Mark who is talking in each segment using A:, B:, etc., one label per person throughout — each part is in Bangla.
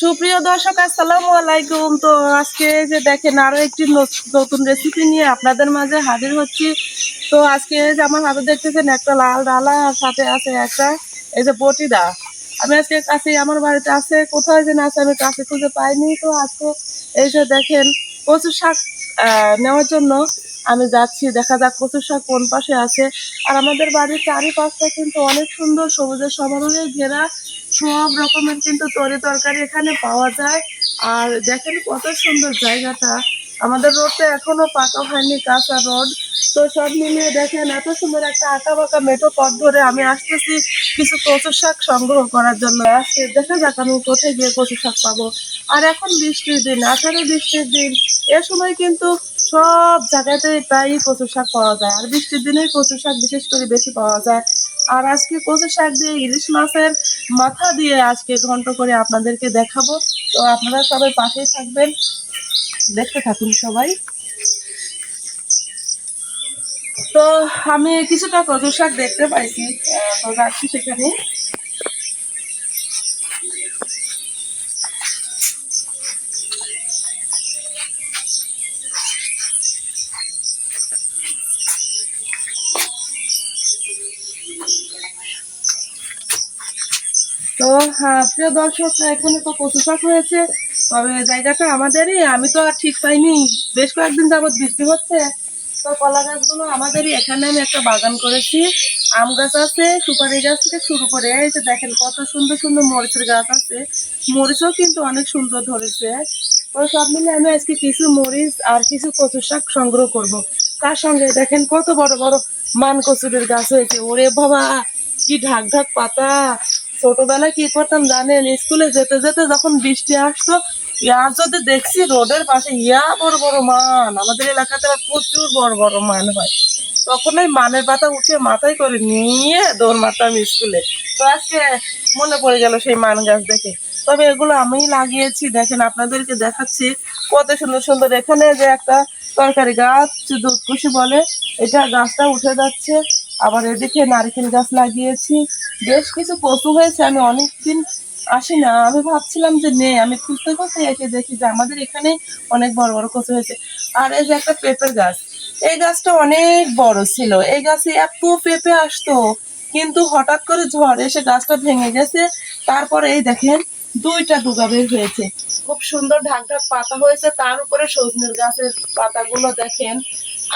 A: সুপ্রিয় দর্শক, আসসালামু আলাইকুম। তো আজকে যে দেখেন, আরও একটি নতুন রেসিপি নিয়ে আপনাদের মাঝে হাজির হচ্ছি। তো আজকে যে আমার হাতে দেখতেছেন একটা লাল ডালা, আর সাথে আছে একটা এই যে বটিদা আমি আজকে কাছে, আমার বাড়িতে আছে, কোথায় যেন আছে, আমি কাছে খুঁজে পাইনি। তো আজকে এই যে দেখেন কচু শাক নেওয়ার জন্য আমি যাচ্ছি। দেখা যাক কচু শাক কোন পাশে আছে। আর আমাদের বাড়ির চারিপাশটা কিন্তু অনেক সুন্দর সবুজের সমারোহে ঘেরা সব রকমের কিন্তু তরি তরকারি এখানে পাওয়া যায়। আর দেখেন কত সুন্দর জায়গাটা। আমাদের রোডটা এখনও পাকা হয়নি, কাঁচা রোড তো সব মিলিয়ে দেখেন এত সুন্দর একটা আঁকা বাঁকা মেঠো পথ ধরে আমি আসতেছি কিছু কচু শাক সংগ্রহ করার জন্য। আজকে দেখা যাক আমি কোথায় গিয়ে কচু শাক পাবো। আর এখন বৃষ্টির দিন আষাঢ়ে বৃষ্টির দিন। এ সময় কিন্তু সব জায়গাতেই প্রায়ই কচু শাক পাওয়া যায়। আর বৃষ্টির দিনেই কচু শাক বিশেষ করে বেশি পাওয়া যায়। আর আজকে কচু শাক দিয়ে ইলিশ মাছের মাথা দিয়ে আজকে ঘন্ট করে আপনাদেরকে দেখাবো। তো আপনারা সবাই পাশেই থাকবেন। দেখতে থাকুন সবাই। তো আমি কিছুটা কচু শাক দেখতে পাইছি তো যাচ্ছি সেখানে। প্রিয় দর্শক, এখানে তো কচু শাক হয়েছে, তবে জায়গাটা আমাদেরই, আমি তো আর ঠিক পাইনি। বেশ কয়েকদিন যাবত বৃষ্টি হচ্ছে, তো কলা গাছগুলো আমাদেরই। এখানে আমি একটা বাগান করেছি, আম গাছ আছে, সুপারি গাছ থেকে শুরু করে, এই যে দেখেন কত সুন্দর সুন্দর মরিচের গাছ আছে। মরিচও কিন্তু অনেক সুন্দর ধরেছে। তো সব মিলে আমি আজকে কিছু মরিচ আর কিছু কচু শাক সংগ্রহ করব। তার সঙ্গে দেখেন কত বড় বড় মান কচুরের গাছ হয়েছে। ওরে বাবা, কি ঢাক ঢাক পাতা। ছোটবেলায় কি করতাম জানেন? স্কুলে যেতে যেতে যখন বৃষ্টি আসতো, ইয়ার যদি দেখছি রোডের পাশে ইয়া বড় বড় মান। আমাদের এলাকাতে প্রচুর বড় বড় মান হয়। তখন ওই মানের পাতা উঠে মাথায় করে নিয়ে দৌড় মারতাম স্কুলে। তো আজকে মনে পড়ে গেল সেই মান গাছ দেখে। তবে এগুলো আমি লাগিয়েছি, দেখেন আপনাদেরকে দেখাচ্ছি। কত সুন্দর সুন্দর এখানে যে একটা তরকারি গাছ দুধকুশি বলে, এটা গাছটা উঠে যাচ্ছে। আবার এদিকে নারকেল গাছ লাগিয়েছি। বেশ কিছু কচু হয়েছে, আমি অনেকদিন আসি না আমি ভাবছিলাম যে নেই, আমি খুঁজতে খুঁজতে এসে দেখি যে আমাদের এখানে অনেক বড় বড় কচু হয়েছে। আর এই যে একটা পেঁপের গাছ, এই গাছটা অনেক বড় ছিল। এই গাছে এত পেঁপে আসতো, কিন্তু হঠাৎ করে ঝড় এসে গাছটা ভেঙে গেছে। তারপরে এই দেখেন, দুইটা ডুগা বের হয়েছে। খুব সুন্দর ঢাক ঢাক পাতা হয়েছে, তার উপরে সজনের গাছের পাতাগুলো দেখেন।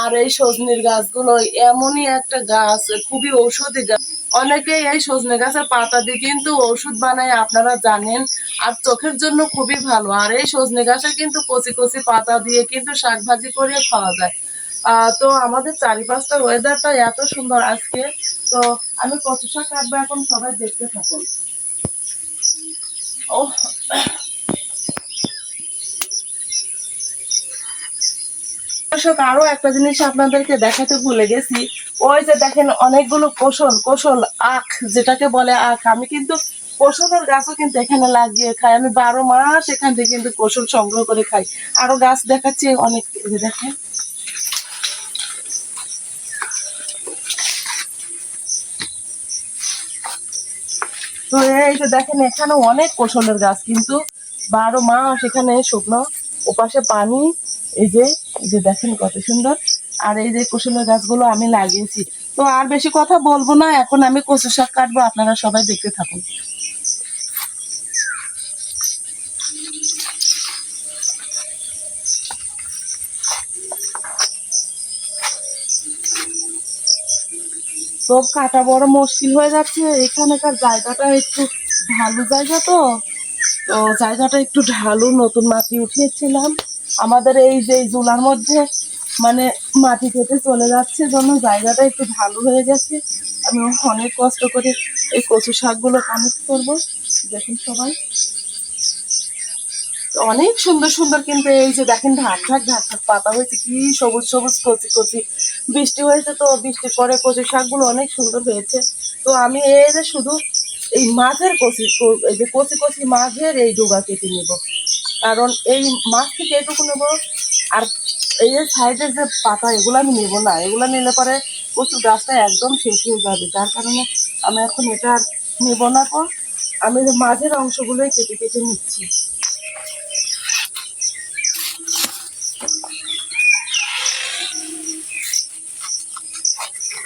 A: আর এই সজনের গাছগুলো এমনই একটা গাছ, খুবই ঔষধি গাছ। অনেকে এই সজনে গাছের পাতা দিয়ে কিন্তু ওষুধ বানায়, আপনারা জানেন। আর চোখের জন্য খুবই ভালো। আর এই সজনে গাছের কিন্তু কচি কচি পাতা দিয়ে কিন্তু শাক ভাজি করে খাওয়া যায়। তো আমাদের চারিপাশটা ওয়েদারটা এত সুন্দর আজকে। তো আমি কচু শাক কাটবো এখন, সবাই দেখতে থাকুন। ও দর্শক, আরও একটা জিনিস আপনাদেরকে দেখাতে ভুলে গেছি। ওই যে দেখেন অনেকগুলো কোশল কোশল আখ, যেটাকে বলে আখ। আমি কিন্তু কোশলের গাছও কিন্তু এখানে লাগিয়ে খাই। আমি বারো মাস এখান থেকে কিন্তু কোশল সংগ্রহ করে খাই। আরও গাছ দেখাচ্ছি, অনেক দেখেন। তো এই যে দেখেন, এখানে অনেক কোশলের গাছ কিন্তু বারো মাস এখানে শুকনো, ওপাশে পানি এই যে এই যে দেখেন কত সুন্দর। আর এই যে কুশলের গাছগুলো আমি লাগিয়েছি। তো আর বেশি কথা বলব না, এখন আমি কচু শাক কাটবো, আপনারা সবাই দেখতে থাকুন। তো কাটা বড় মুশকিল হয়ে যাচ্ছে, এখানকার জায়গাটা একটু ঢালু জায়গা তো তো জায়গাটা একটু ঢালু, নতুন মাটি উঠিয়েছিলাম। আমাদের এই যে জুলার মধ্যে মানে মাটি কেটে চলে যাচ্ছে জন্য জায়গাটা একটু ঢালু হয়ে গেছে। আমি অনেক কষ্ট করে এই কচু শাকগুলো কানেক্ট করব। দেখুন সবাই। অনেক সুন্দর সুন্দর কিন্তু এই যে দেখেন ঢাক ঢাক ঢাক ঢাক পাতা হয়েছে, কি সবুজ সবুজ কচি কচি। বৃষ্টি হয়েছে তো, বৃষ্টির পরে কচি শাকগুলো অনেক সুন্দর হয়েছে। তো আমি এই যে শুধু এই মাছের কচি, এই যে কচি কচি মাছের এই ডোগা কেটে নেব। কারণ এই মাছ থেকে এটুকু নেব, আর এই সাইডের যে পাতা, এগুলো আমি নেব না। এগুলো নিলে পরে প্রচুর গাছটা একদম শেষ হয়ে যাবে। যার কারণে আমি এখন এটা আর নেব না কো আমি মাঝের অংশগুলোই কেটে কেটে নিচ্ছি।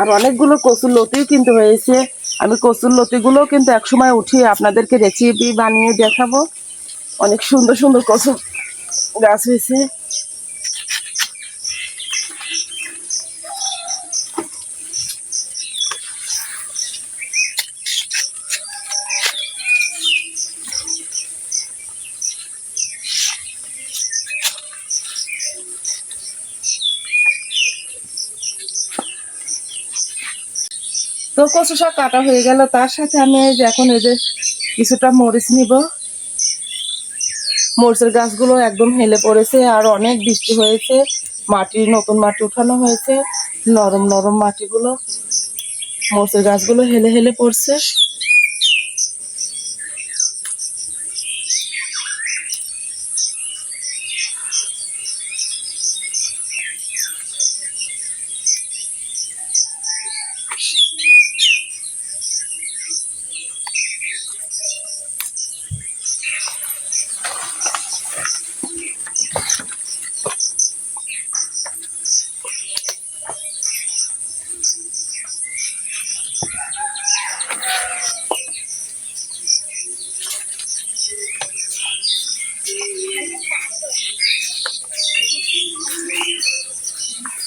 A: আর অনেকগুলো কচুর লতিও কিন্তু হয়েছে। আমি কচুর লতিগুলোও কিন্তু একসময় উঠিয়ে আপনাদেরকে রেসিপি বানিয়ে দেখাবো। অনেক সুন্দর সুন্দর কচু গাছ হয়েছে। তো কচু শাক কাটা হয়ে গেল। তার সাথে আমি এখন এই যে কিছুটা মরিচ নিব। মরিচের গাছগুলো একদম হেলে পড়েছে আর অনেক বৃষ্টি হয়েছে। মাটি নতুন মাটি উঠানো হয়েছে। নরম নরম মাটিগুলো মরিচের গাছগুলো হেলে হেলে পড়ছে।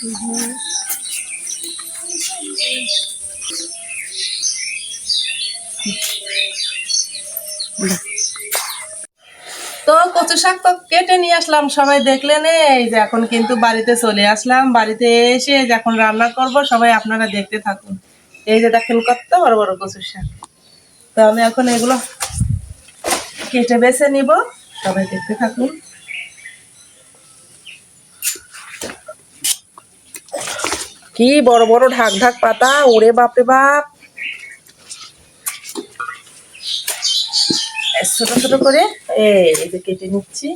A: তো কচু শাক তো কেটে নিয়ে আসলাম, সবাই দেখলেন এই যে এখন কিন্তু বাড়িতে চলে আসলাম, বাড়িতে এসে এখন রান্না করব, সবাই আপনারা দেখতে থাকুন। এই যে দেখেন কত বড় বড় কচু শাক। তো আমি এখন এগুলো কেটে বেছে নিব, সবাই দেখতে থাকুন। কি বড় বড় ঢাক ঢাক পাতা, ওরে বাপরে বাপ। ছোট ছোট করে, এই যে কেটে নিচ্ছি।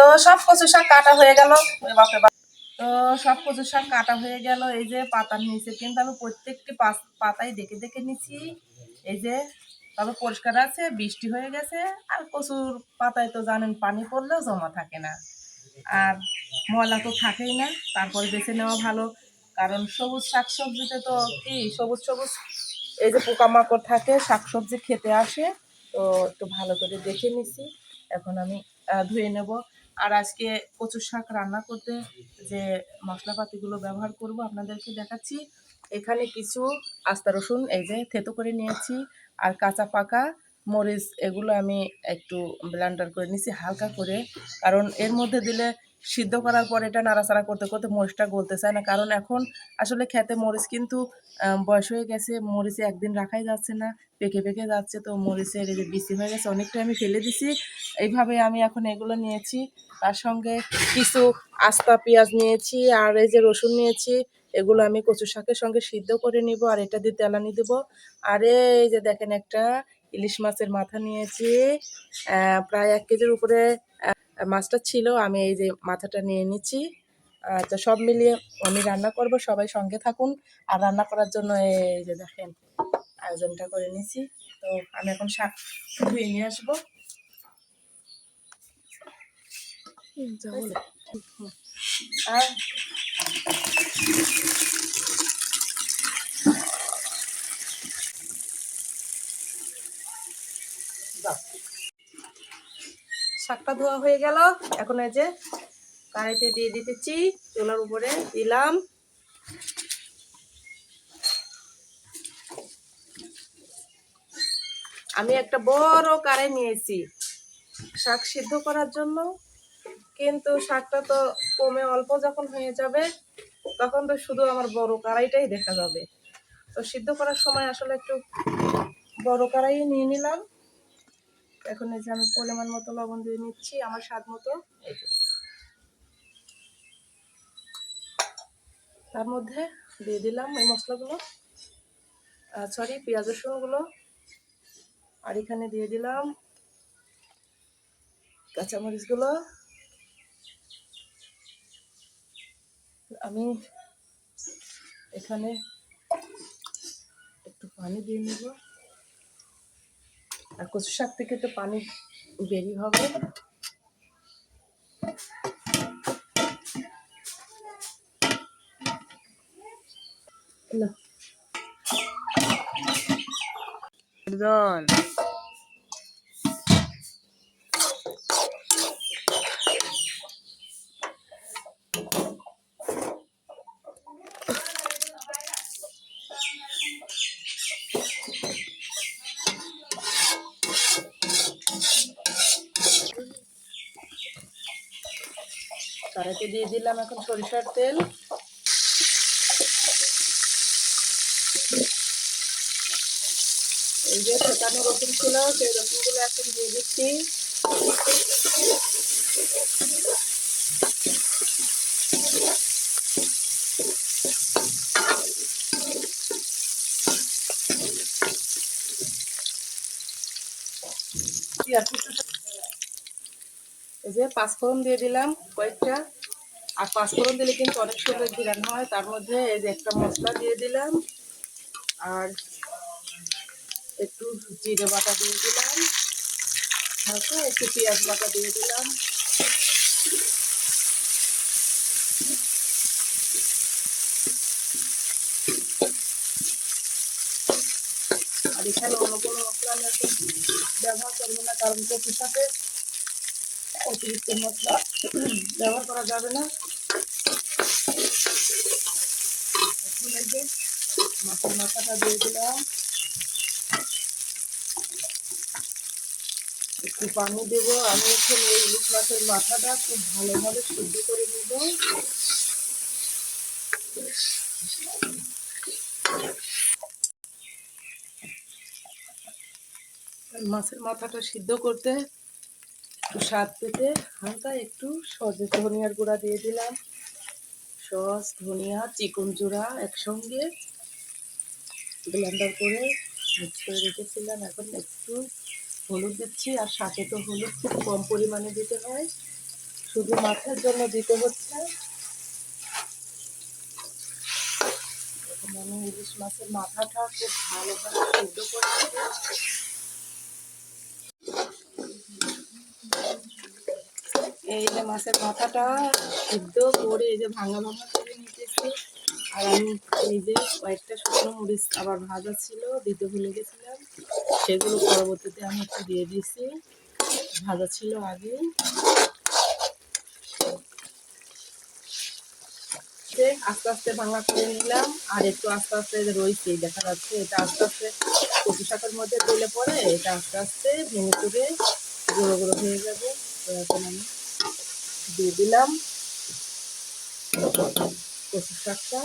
A: তো সব কচু শাক কাটা হয়ে গেল। বাপ। তো সব কচু শাক কাটা হয়ে গেল। এই যে পাতার নিচে কিন্তু আমি প্রত্যেকটি পাতায় দেখে দেখে নিচ্ছি এই যে তবে পরিষ্কার আছে, বৃষ্টি হয়ে গেছে। আর কচুর পাতায় তো জানেন পানি পড়লেও জমা থাকে না। আর ময়লা তো থাকেই না, তারপরে বেছে নেওয়া ভালো। কারণ সবুজ শাকসবজিতে তো কি, সবুজ সবুজ এই যে পোকামাকড় থাকে, শাকসবজি খেতে আসে। তো একটু ভালো করে দেখে নিছি। এখন আমি ধুয়ে নেব। আর আজকে কচু শাক রান্না করতে যে মশলাপাতিগুলো ব্যবহার করব, আপনাদেরকে দেখাচ্ছি। এখানে কিছু আস্তা রসুন এই যে থেতো করে নিয়েছি আর কাঁচা পাকা মরিচ, এগুলো আমি একটু ব্লান্ডার করে নিয়েছি হালকা করে। কারণ এর মধ্যে দিলে সিদ্ধ করার পর এটা নাড়াচাড়া করতে করতে মরিচটা গলতে চায় না। কারণ এখন আসলে খেতে মরিচ কিন্তু বয়স হয়ে গেছে, মরিচে একদিন রাখাই যাচ্ছে না, পেকে পেকে যাচ্ছে। তো মরিচের এই যে বিচি হয়ে গেছে, অনেকটা আমি ফেলে দিছি। এইভাবে আমি এখন এগুলো নিয়েছি। তার সঙ্গে কিছু আস্তা পেঁয়াজ নিয়েছি আর এই যে রসুন নিয়েছি। এগুলো আমি কচু শাকের সঙ্গে সিদ্ধ করে নিব আর এটা দিয়ে তেলানি দেবো। আর এই যে দেখেন একটা ইলিশ মাছের মাথা নিয়েছি প্রায় এক কেজির উপরে মাছটা ছিল আমি এই যে মাথাটা নিয়ে নিচ্ছি। তো সব মিলিয়ে আমি রান্না করব সবাই সঙ্গে থাকুন। আর রান্না করার জন্য এই যে দেখেন আয়োজনটা করে নিছি। তো আমি এখন শাক ধুয়ে নিয়ে আসব। আর শাকটা ধোয়া হয়ে গেল। এখন এই যে কড়াইতে দিয়ে দিতেছি, চুলার উপরে দিলাম। আমি একটা বড় কড়াই নিয়েছি। শাক সিদ্ধ করার জন্য। কিন্তু শাকটা তো কমে অল্প যখন হয়ে যাবে, তখন তো শুধু আমার বড় কড়াইটাই দেখা যাবে। তো সিদ্ধ করার সময় আসলে একটু বড় কড়াই নিয়ে নিলাম। এখন এই যে আমি পরিমাণ মতো লবণ দিয়ে নিচ্ছি, আমার স্বাদ মতো। তার মধ্যে দিয়ে দিলাম এই মশলাগুলো সরি, পেঁয়াজ রসুনগুলো। আর এখানে দিয়ে দিলাম কাঁচামরিচগুলো। আমি এখানে একটু পানি দিয়ে নেব। আর কচু শাক থেকে তো পানি বেরি হবে। না কড়াইতে দিয়ে দিলাম এখন সরিষার তেল। এই যে ফেটানো রসুন ছিল সেই রসুনগুলো এখন দিয়ে দিচ্ছি। এই যে পাঁচফোড়ন দিয়ে দিলাম কয়েকটা। আর পাঁচফোড়ন দিলে কিন্তু অনেক সুন্দর ঘিরান হয়। তার মধ্যে এই যে একটা মশলা দিয়ে দিলাম। আর একটু জিরে বাটা দিয়ে দিলাম। হালকা একটু পেঁয়াজ বাটা দিয়ে দিলাম। আর এখানে অন্য কোনো মশলা ব্যবহার করব না, কারণ কচু সাথে অতিরিক্ত মশলা ব্যবহার করা যাবে না। মাছের মাথাটা দিয়ে দিলাম। একটু পানি দেব। আমি এখন এই ইলিশ মাছের মাথাটা খুব ভালোভাবে সিদ্ধ করে নেব। মাছের মাথাটা সিদ্ধ করতে একটু স্বাদ পেতে হালকা একটু সজে ধনিয়ার গুঁড়া দিয়ে দিলাম। সস, ধনিয়া, চিকন জোড়া একসঙ্গে ব্লেন্ডার করে মিক্স করে রেখেছিলাম। এখন একটু হলুদ দিচ্ছি, আর সাথে তো হলুদ খুব কম পরিমাণে দিতে হয়। শুধু মাথার জন্য দিতে হচ্ছে। আমি ইলিশ মাছের মাথাটা খুব ভালোভাবে সিদ্ধ করে এই যে মাছের মাথাটা সিদ্ধ করে এই যে ভাঙা ভাঙা করে নিতেছি। আর আমি এই যে কয়েকটা শুকনো মরিচ আবার ভাজা ছিল, দিতে ভুলে গেছিলাম। সেগুলো পরবর্তীতে আমি একটু দিয়ে দিয়েছি ভাজা ছিল আগে। আস্তে আস্তে ভাঙা করে নিলাম। আর একটু আস্তে আস্তে রয়েছে, দেখা যাচ্ছে এটা আস্তে আস্তে কচু শাকের মধ্যে দিলে পরে এটা আস্তে আস্তে ভেঙে চুরে গুঁড়ো গুঁড়ো হয়ে যাবে। আমি দিয়ে দিলাম। কচু শাকটা।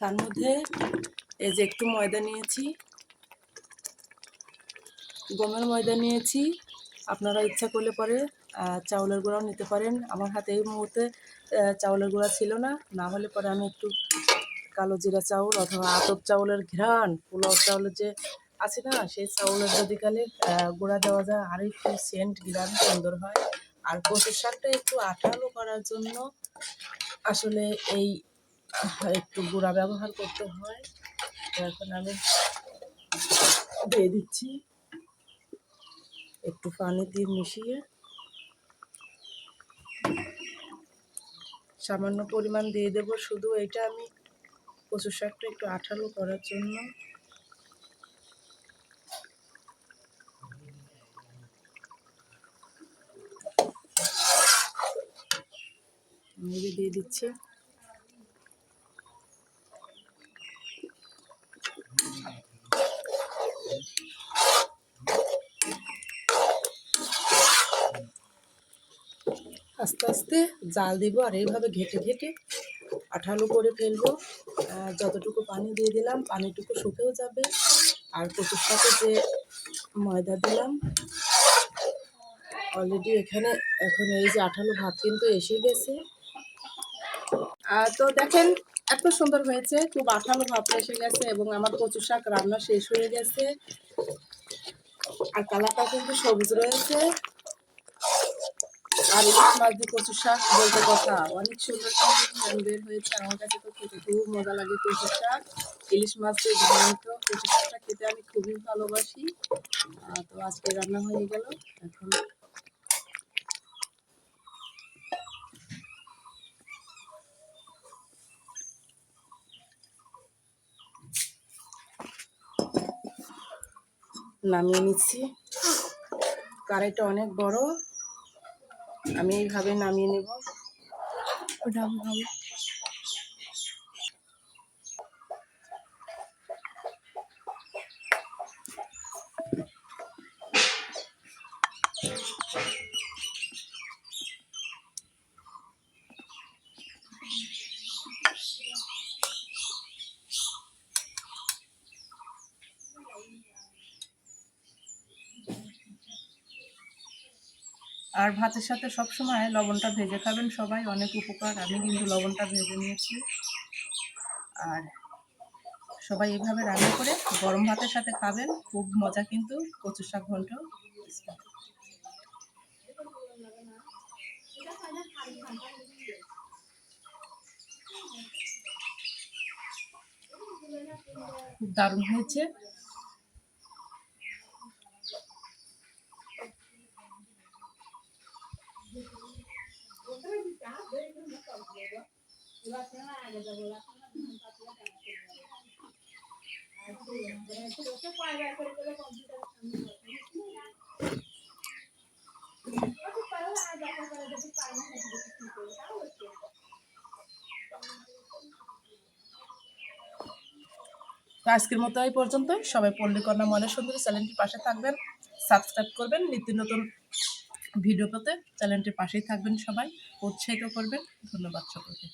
A: তার মধ্যে এই যে একটু ময়দা নিয়েছি। গমের ময়দা নিয়েছি। আপনারা ইচ্ছা করলে পরে চাউলের গুঁড়াও নিতে পারেন। আমার হাতে এই মুহূর্তে চাউলের গুঁড়া ছিল না। না হলে পরে আমি একটু কালো জিরা চাউল অথবা আতপ চাউলের ঘ্রাণ, পোলাও চাউলের যে আছে না, সেই চাউলের যদি কালে গুঁড়া দেওয়া যায়, আর একটু সেন্ট ঘ্রাণ সুন্দর হয়। আর কচুর শাকটা একটু আঠালো করার জন্য আসলে এই, একটু গুঁড়া ব্যবহার করতে হয়। এখন আমি দিয়ে দিচ্ছি। একটু পানি দিয়ে মিশিয়ে সামান্য পরিমাণ দিয়ে দেব। শুধু এটা আমি কচু শাকটা একটু আঠালো করার জন্য। দিয়ে দিচ্ছি। আস্তে আস্তে জাল দিব আর এইভাবে ঘেটে ঘেটে আঠালো করে ফেলব। যতটুকু পানি দিয়ে দিলাম, পানিটুকু শুকেও যাবে। আর কচুর সাথে যে ময়দা দিলাম অলরেডি এখানে, এখন এই যে আঠালো ভাত কিন্তু এসে গেছে। তো দেখেন, এত সুন্দর হয়েছে, খুব আঠালো ভাবটা এসে গেছে এবং আমার কচু শাক রান্না শেষ হয়ে গেছে। আর কালারটা কিন্তু সবুজ রয়েছে। আর ইলিশ মাছ দিয়ে কচু শাক বলতে কথা, অনেক সুন্দর ঘ্রাণ বের হয়েছে। আমার কাছে তো খেতে খুব মজা লাগে কচু শাক। ইলিশ মাছ দিয়ে কচু শাকটা খেতে আমি খুবই ভালোবাসি। তো আজকে রান্না হয়ে গেল। এখন নামিয়ে নিচ্ছি। কড়াইটা অনেক বড়। আমি এইভাবে নামিয়ে নেব। ওটা আর ভাতের সাথে সব সময় লবণটা ভেজে খাবেন সবাই, অনেক উপকার। আমি কিন্তু লবণটা ভেজে নিয়েছি। আর সবাই এইভাবে রান্না করে গরম ভাতের সাথে খাবেন। খুব মজা কিন্তু কচু শাক ঘন্ট খুব দারুণ হয়েছে। আজকের মতো এই পর্যন্ত সবাই পল্লীকন্যা মনের সুন্দরী চ্যানেলটির পাশে থাকবেন, সাবস্ক্রাইব করবেন, নিত্য নতুন ভিডিও পেতে চ্যানেলটির পাশেই থাকবেন সবাই উৎসাহিত করবেন ধন্যবাদ সকলকে।